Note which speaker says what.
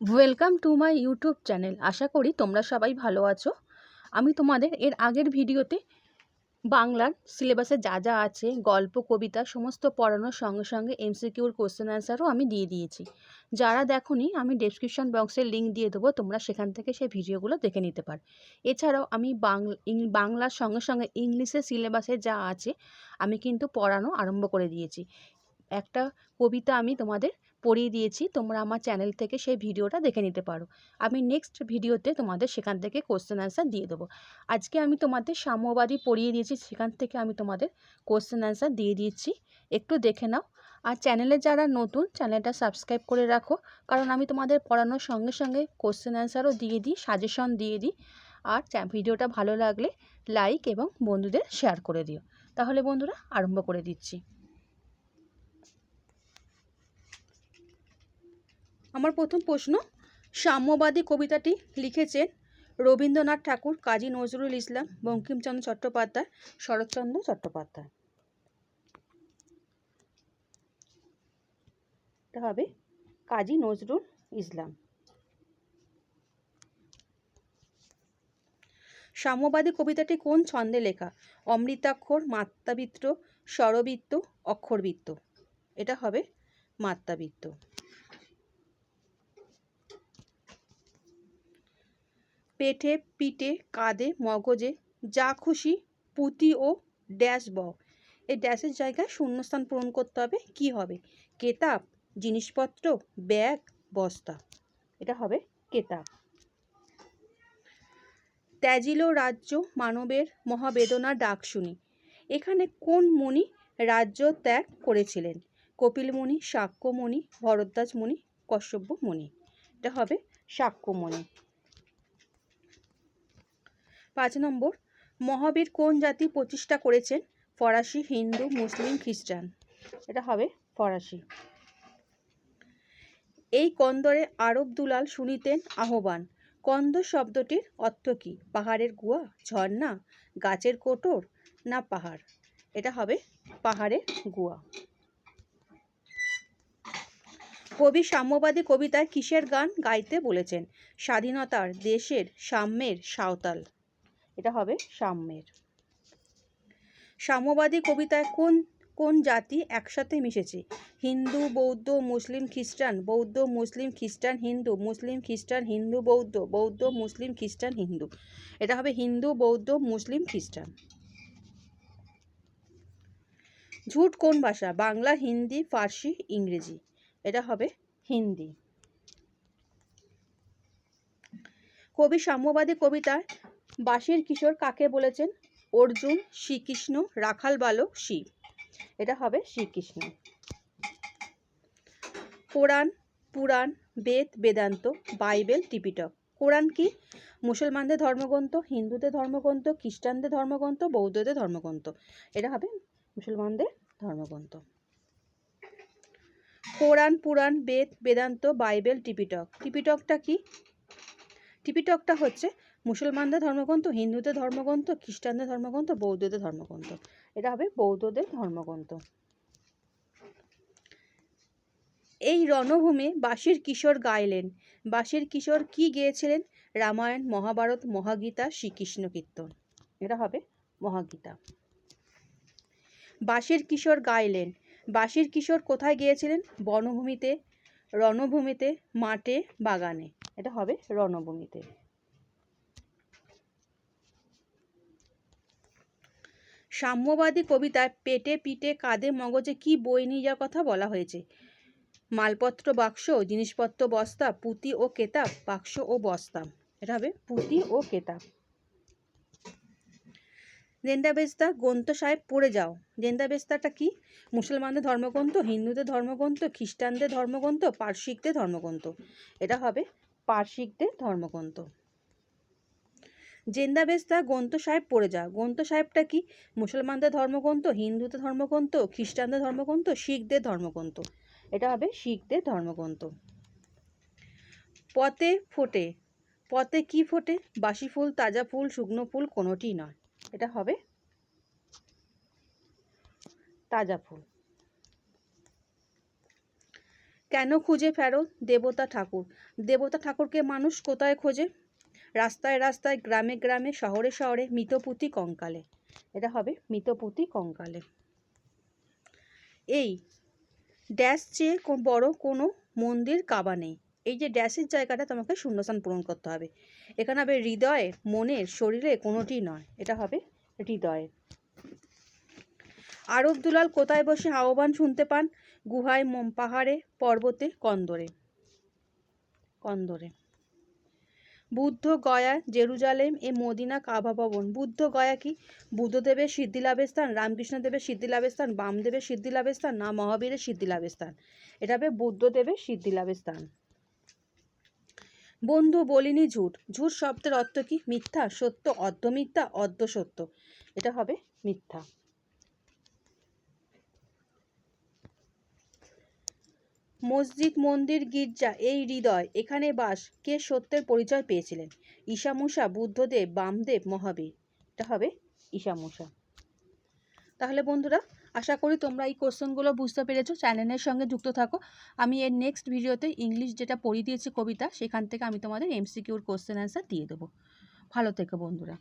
Speaker 1: Welcome to my YouTube channel আশা করি তোমরা সবাই ভালো আছো। আমি তোমাদের এর আগের ভিডিওতে বাংলার সিলেবাসে যা যা আছে, গল্প, কবিতা, সমস্ত পড়ানোর সঙ্গে সঙ্গে এমসিকিউর কোশ্চেন অ্যান্সারও আমি দিয়ে দিয়েছি। যারা দেখোনি, আমি ডেসক্রিপশন বক্সের লিঙ্ক দিয়ে দেবো, তোমরা সেখান থেকে সেই ভিডিওগুলো দেখে নিতে পার। এছাড়াও আমি বাংলা বাংলার সঙ্গে সঙ্গে ইংলিশের সিলেবাসে যা আছে, আমি কিন্তু পড়ানো আরম্ভ করে দিয়েছি। একটা কবিতা আমি তোমাদের পড়িয়ে দিয়েছি। তোমরা আমার চ্যানেল থেকে সেই ভিডিওটা দেখে নিতে পারো। আমি নেক্সট ভিডিওতে তোমাদের সেখান থেকে কোশ্চেন অ্যান্সার দিয়ে দেবো। আজকে আমি তোমাদের সাম্যবাদী পড়িয়ে দিয়েছি, সেখান থেকে আমি তোমাদের কোশ্চেন অ্যান্সার দিয়ে দিচ্ছি একটু দেখে নাও। আর চ্যানেলে যারা নতুন চ্যানেলটা সাবস্ক্রাইব করে রাখো। কারণ আমি তোমাদের পড়ানোর সঙ্গে সঙ্গে কোশ্চেন অ্যান্সারও দিয়ে দিই সাজেশন দিয়ে দিই। আর ভিডিওটা ভালো লাগলে লাইক এবং বন্ধুদের শেয়ার করে দিও। তাহলে বন্ধুরা, আরম্ভ করে দিচ্ছি। আমার প্রথম প্রশ্ন, সাম্যবাদী কবিতাটি লিখেছেন রবীন্দ্রনাথ ঠাকুর, কাজী নজরুল ইসলাম, বঙ্কিমচন্দ্র চট্টোপাধ্যায়, শরৎচন্দ্র চট্টোপাধ্যায়। এটা হবে কাজী নজরুল ইসলাম। সাম্যবাদী কবিতাটি কোন ছন্দে লেখা? অমৃতাক্ষর, মাত্রাবৃত্ত, স্বরবৃত্ত, অক্ষরবৃত্ত। এটা হবে মাত্রাবৃত্ত। পেটে, পিঠে, কাঁধে, মগজে যা খুশি পুঁতি ও ড্যাশ ব এই ড্যাশের জায়গায় শূন্যস্থান পূরণ করতে হবে। কি হবে? কেতাব, জিনিসপত্র, ব্যাগ, বস্তা। এটা হবে কেতাব। ত্যাজিল রাজ্য মানবের মহাবেদনা ডাক শুনি। এখানে কোন মুনি রাজ্য ত্যাগ করেছিলেন? কপিল মুনি শাক্যমণি ভরদ্বাজ মুনি কশ্যপ্য মুনি। এটা হবে শাক্যমণি পাঁচ নম্বর, মহাবীর কোন জাতি প্রতিষ্ঠা করেছেন? ফরাসি, হিন্দু, মুসলিম, খ্রিস্টান। এটা হবে ফরাসি। এই কন্দরে আরব দুলাল শুনিতেন আহ্বান। কন্দ শব্দটির অর্থ কী? পাহাড়ের গুয়া ঝর্ণা, গাছের কোটর না পাহাড়? এটা হবে পাহাড়ের গুয়া কবি সাম্যবাদী কবিতায় কিসের গান গাইতে বলেছেন? স্বাধীনতার, দেশের, সাম্যের, সাঁওতাল। এটা হবে সাম্যের। সাম্যবাদী কবিতায় কোন কোন জাতি একসাথে মিশেছে? হিন্দু, বৌদ্ধ, মুসলিম, খ্রিস্টান, বৌদ্ধ, মুসলিম, খ্রিস্টান, হিন্দু, মুসলিম, খ্রিস্টান, হিন্দু, বৌদ্ধ বৌদ্ধ, মুসলিম, খ্রিস্টান, হিন্দু। এটা হবে হিন্দু, বৌদ্ধ, মুসলিম, খ্রিস্টান। ঝুট কোন ভাষা? বাংলা, হিন্দি, ফার্সি, ইংরেজি। এটা হবে হিন্দি। কবি সাম্যবাদী কবিতায় বাঁশির কিশোর কাকে বলেছেন? অর্জুন, শ্রীকৃষ্ণ, রাখাল বালক, শিব। এটা হবে Shrikrishna. Quran, Purana, Veda, Vedanta, Bible Tipitaka Quran কি? মুসলমানদের ধর্মগ্রন্থ, হিন্দুদের ধর্মগ্রন্থ, খ্রিস্টানদের ধর্মগ্রন্থ, বৌদ্ধদের ধর্মগ্রন্থ। এটা হবে মুসলমানদের ধর্মগ্রন্থ। কোরআন, পুরাণ, বেদ, বেদান্ত, বাইবেল টিপিটক টিপিটকটা কি? টিপিটকটা হচ্ছে মুসলমানদের ধর্মগ্রন্থ, হিন্দুদের ধর্মগ্রন্থ, খ্রিস্টানদের ধর্মগ্রন্থ, বৌদ্ধদের ধর্মগ্রন্থ। এটা হবে বৌদ্ধদের ধর্মগ্রন্থ। এই রণভূমে বাঁশির কিশোর গাইলেন। বাঁশির কিশোর কি গেয়েছিলেন? রামায়ণ, মহাভারত, মহাগীতা, শ্রীকৃষ্ণ কীর্তন। এটা হবে মহাগীতা। বাঁশির কিশোর গাইলেন। বাঁশির কিশোর কোথায় গিয়েছিলেন? বনভূমিতে, রণভূমিতে, মাঠে, বাগানে। এটা হবে রণভূমিতে। সাম্যবাদী কবিতায় পেটে পিঠে কাঁধে মগজে কি বই নিয়ে যাওয়ার কথা বলা হয়েছে? মালপত্র, বাক্স, জিনিসপত্র, বস্তা, পুঁতি ও কেতাব, বাক্স ও বস্তা। এটা হবে পুঁতি ও কেতাব। জেন্দাবেস্তা গ্রন্থ সাহেব, পড়ে যাও। জেন্দাবেস্তাটা কি? মুসলমানদের ধর্মগ্রন্থ, হিন্দুদের ধর্মগ্রন্থ, খ্রিস্টানদের ধর্মগ্রন্থ পার্শ্বিকদের ধর্মগ্রন্থ। এটা হবে পার্শ্বিকদের ধর্মগ্রন্থ। জেন্দাবেস্তা গ্রন্থ সাহেব পড়ে যা গ্রন্থ সাহেবটা কি? মুসলমানদের ধর্মগ্রন্থ, হিন্দুদের ধর্মগ্রন্থ, খ্রিস্টানদের ধর্মগ্রন্থ, শিখদের ধর্মগ্রন্থ? এটা হবে শিখদের ধর্মগ্রন্থ। পথে ফোটে। পথে কি ফোটে? বাসি ফুল, তাজা ফুল, শুকনো ফুল কোনোটি নয়। এটা হবে তাজা ফুল। কেন খুঁজে ফেরো দেবতা ঠাকুর। দেবতা ঠাকুরকে মানুষ কোথায় খোঁজে? রাস্তায় রাস্তায়, গ্রামে গ্রামে, শহরে শহরে মৃতপুতি কঙ্কালে। এটা হবে মৃতপুতি কঙ্কালে। এই ড্যাশ চেয়ে বড় কোনো মন্দির কাবা নেই। এই যে ড্যাশের জায়গাটা তোমাকে শূন্যস্থান পূরণ করতে হবে। এখানে হবে হৃদয়ে, মনের, শরীরে কোনোটি নয়। এটা হবে হৃদয়ে। আরব দুলাল কোথায় বসে আহ্বান শুনতে পান? গুহায় পাহাড়ে, পর্বতে, কন্দরে। কন্দরে। বুদ্ধ গয়া, জেরুজালেম এ মদিনা কাবা ভবন। বুদ্ধ গয়া কি? বুদ্ধদেবের সিদ্ধি লাভের স্থান রামকৃষ্ণদেবের সিদ্ধি লাভের স্থান বামদেবের সিদ্ধি লাভের স্থান না মহাবীরের সিদ্ধি লাভের স্থান এটা হবে বুদ্ধদেবের সিদ্ধি লাভের স্থান বন্ধু বলিনি ঝুট। ঝুট শব্দের অর্থ কি? মিথ্যা, সত্য, অর্ধ মিথ্যা, অর্ধ সত্য। এটা হবে মিথ্যা। মসজিদ, মন্দির, গির্জা, এই হৃদয়, এখানে বাস, কে সত্যের পরিচয় পেয়েছিলেন? ঈশামূষা বুদ্ধদেব, বামদেব, মহাবীর। এটা হবে ঈশামূষা তাহলে বন্ধুরা, আশা করি তোমরা এই কোশ্চেনগুলো বুঝতে পেরেছ। চ্যানেলের সঙ্গে যুক্ত থাকো। আমি এর নেক্সট ভিডিওতে ইংলিশ যেটা পড়িয়ে দিয়েছি কবিতা, সেখান থেকে আমি তোমাদের এমসিকিউর কোশ্চেন অ্যান্সার দিয়ে দেবো। ভালো থেকো বন্ধুরা।